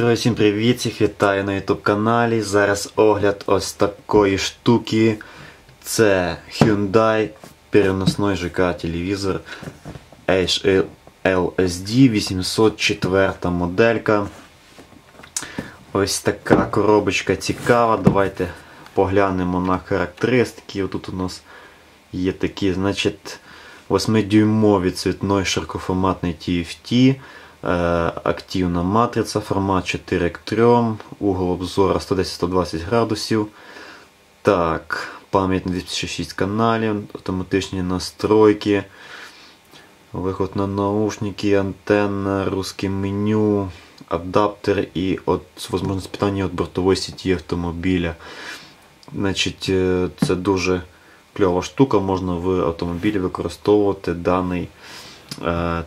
Друзі, всім привіт! Всіх вітаю на YouTube каналі. Зараз огляд ось такої штуки. Це Hyundai переносной ЖК телевізор HLSD 804 моделька. Ось така коробочка цікава. Давайте поглянемо на характеристики. Тут у нас є такі, значить, 8-дюймовий цвітной широкоформатний TFT. Е, активна матриця, формат 4 к 3, угол обзора 110-120 градусів. Так, пам'ять на 256 каналів, автоматичні настройки, виход на наушники, антенна, русське меню, адаптер і от, можливість питання від бортової сіті автомобіля. Значить, е, Це дуже кльова штука, можна в автомобілі використовувати даний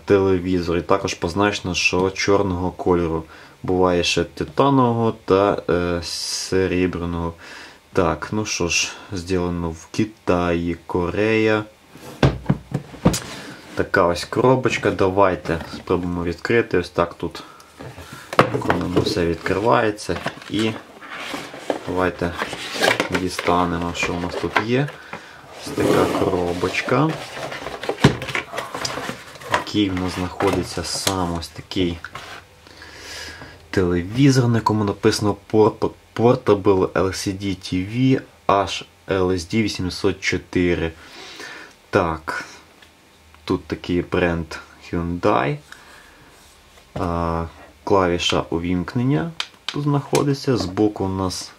телевізор. І також позначено, що чорного кольору. Буває ще титанового та е, серебряного. Так, ну що ж, зроблено в Китаї, Корея. Така ось коробочка. Давайте спробуємо відкрити. Ось так тут воно все відкривається. І давайте дістанемо, що у нас тут є. Ось така коробочка. В якій в нас знаходиться сам ось такий телевізор, на якому написано Portable LCD TV HLSD 804. Так, тут такий бренд Hyundai. А, клавіша увімкнення тут знаходиться. Збоку у нас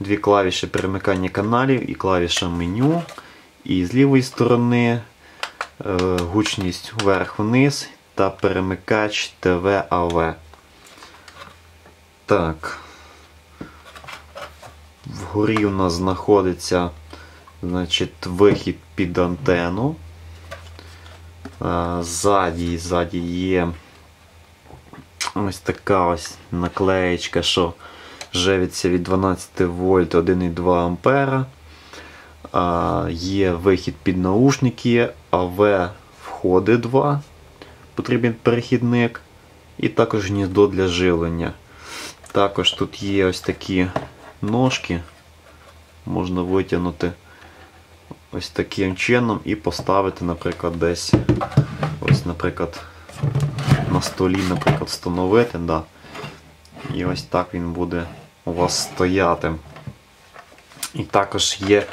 дві клавіші перемикання каналів і клавіша меню. І з лівої сторони гучність вверх-вниз та перемикач ТВ-АВ. Так. Вгорі у нас знаходиться значить, вихід під антенну. Ззаді, ззаді є ось така ось наклеєчка, що живиться від 12 вольт 1,2 ампера. Є вихід під наушники, АВ входи 2, потрібен перехідник, і також гніздо для живлення. Також тут є ось такі ножки, можна витягнути ось таким чином і поставити, наприклад, десь ось, наприклад, на столі, наприклад, встановити. Да. І ось так він буде у вас стояти. І також є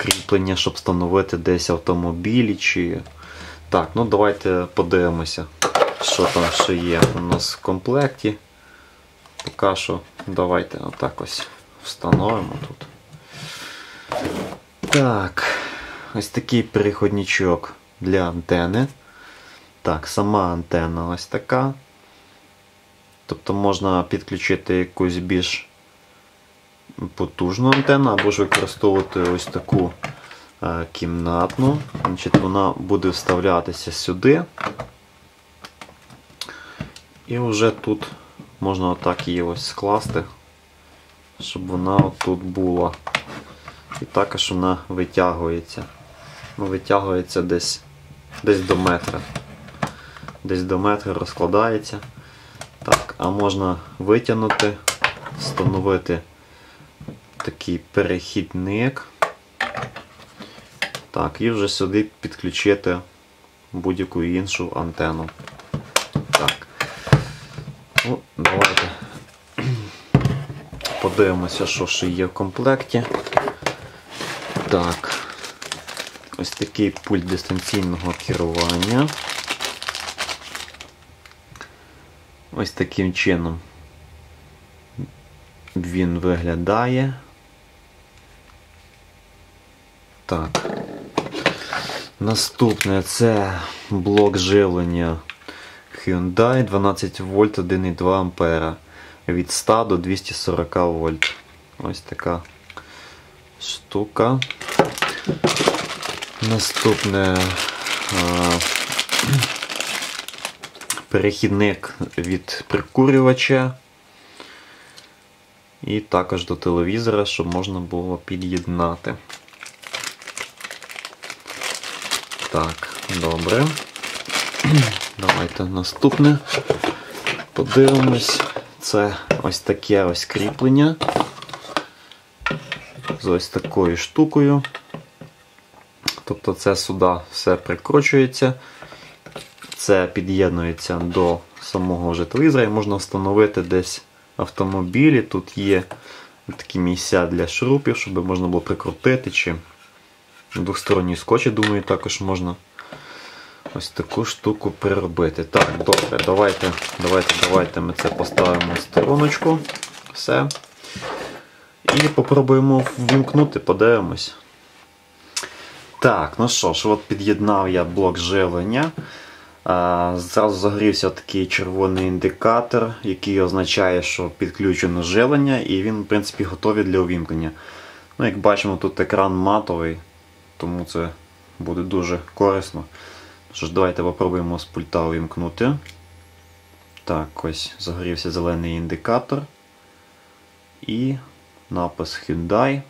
кріплення, щоб встановити десь автомобілі. чи... Так, ну давайте подивимося, що там ще є у нас в комплекті. Поки що давайте отак ось встановимо тут. Так, ось такий переходничок для антени. Так, сама антенна ось така. Тобто можна підключити якусь більш потужну антенну, або ж використовувати ось таку е, кімнатну. Значить, Вона буде вставлятися сюди. І вже тут можна отак її ось скласти, щоб вона отут була. І також вона витягується. Ну, Витягується десь десь до метра. Десь до метра розкладається. Так, а можна витягнути, встановити такий перехідник. Так, і вже сюди підключити будь-яку іншу антенну. Так. Ну, Давайте подивимося, що ще є в комплекті. Так, ось такий пульт дистанційного керування. Ось таким чином він виглядає. Так. Наступне це блок живлення Hyundai 12 вольт 1,2 ампера від 100 до 240 вольт. Ось така штука. Наступне а, перехідник від прикурювача. І також до телевізора, щоб можна було під'єднати. Так, добре. Давайте наступне. Подивимось. Це ось таке ось кріплення з ось такою штукою. Тобто це сюди все прикручується, це під'єднується до самого вже телевізора і можна встановити десь автомобілі. Тут є такі місця для шурупів, щоб можна було прикрутити. чи Двохсторонній скотч, я думаю, також можна ось таку штуку приробити. Так, добре, давайте давайте, давайте ми це поставимо в стороночку. Все. І попробуємо ввімкнути, подивимось. Так, ну що ж, от під'єднав я блок живлення. Зразу загорівся такий червоний індикатор, який означає, що підключено живлення, і він, в принципі, готовий для увімкнення. Ну, Як бачимо, тут екран матовий, тому це буде дуже корисно. Що ж, Давайте попробуємо з пульта увімкнути. Так, ось загорівся зелений індикатор. І напис Hyundai.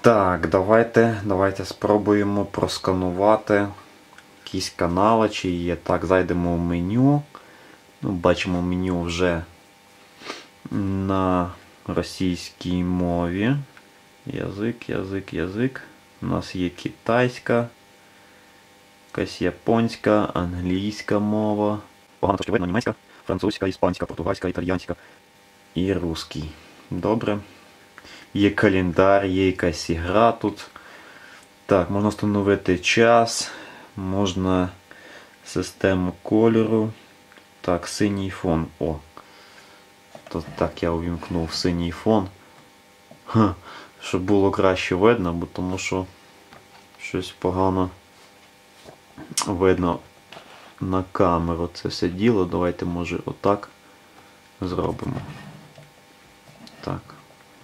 Так, давайте давайте спробуємо просканувати якісь канали, чи є. Так, зайдемо в меню. Ну, Бачимо меню вже на російській мові. Язик, язик, язик. У нас є китайська, якась японська, англійська мова. Погано трошки видно німецька, французька, іспанська, португальська, італіянська і русський. Добре. Є календар, є якась ігра тут. Так, можна встановити час, можна систему кольору. Так, синій фон. О. То так я увімкнув синій фон. Ха, Щоб було краще видно, бо тому що щось погано видно на камеру це все діло. Давайте, може, отак зробимо. Так,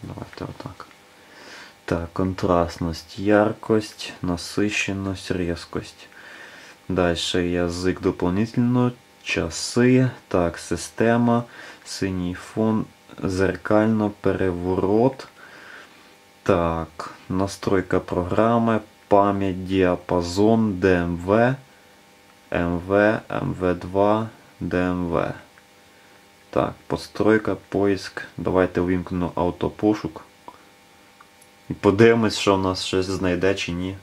давайте отак. Так, контрастность, яркость, насыщенность, резкость. Дальше язык дополнительно, часи. Так, система, синій фон, зеркально, переворот. Так, настройка програми, пам'ять, діапазон, ДМВ, МВ, МВ2, ДМВ. Так, постройка, поиск. Давайте увімкнемо автопошук. І подивимось, що в нас щось знайде чи ні.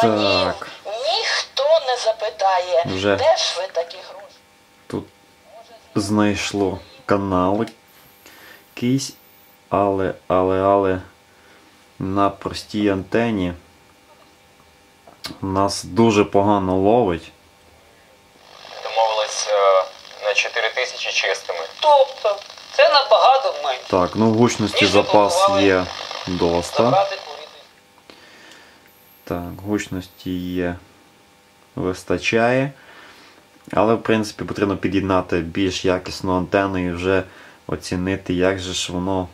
Панів Так. ніхто не запитає, Вже. де ж ви такі гроші? Тут знайшло канал якийсь, але, але, але на простій антені нас дуже погано ловить. Домовились е, на 4 тисячі чистими. Тобто, це набагато менше. Так, ну гучності запас є доста. Забрати. Так, гучності є вистачає. Але, в принципі, потрібно під'єднати більш якісну антенну і вже оцінити, як же ж воно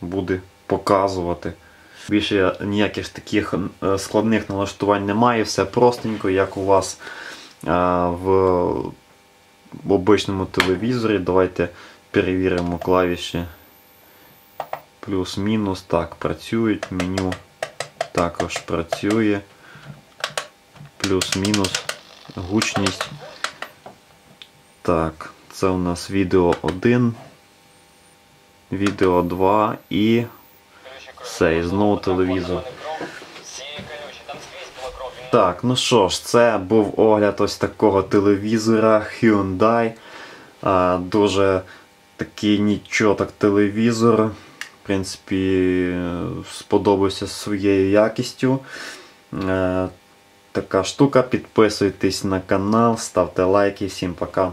буде показувати. Більше ніяких таких е, складних налаштувань немає, все простенько, як у вас е, в в обичному телевізорі. Давайте перевіримо клавіші плюс-мінус. Так, працюють. Меню також працює. Плюс-мінус. Гучність. Так, це у нас відео 1, відео 2 і все, і знову телевізор. Так, ну що ж, це був огляд ось такого телевізора Hyundai. Дуже такий нічого так телевізор. Принципі, сподобався своєю якістю. Е, Така штука. Підписуйтесь на канал, ставте лайки. Всім пока.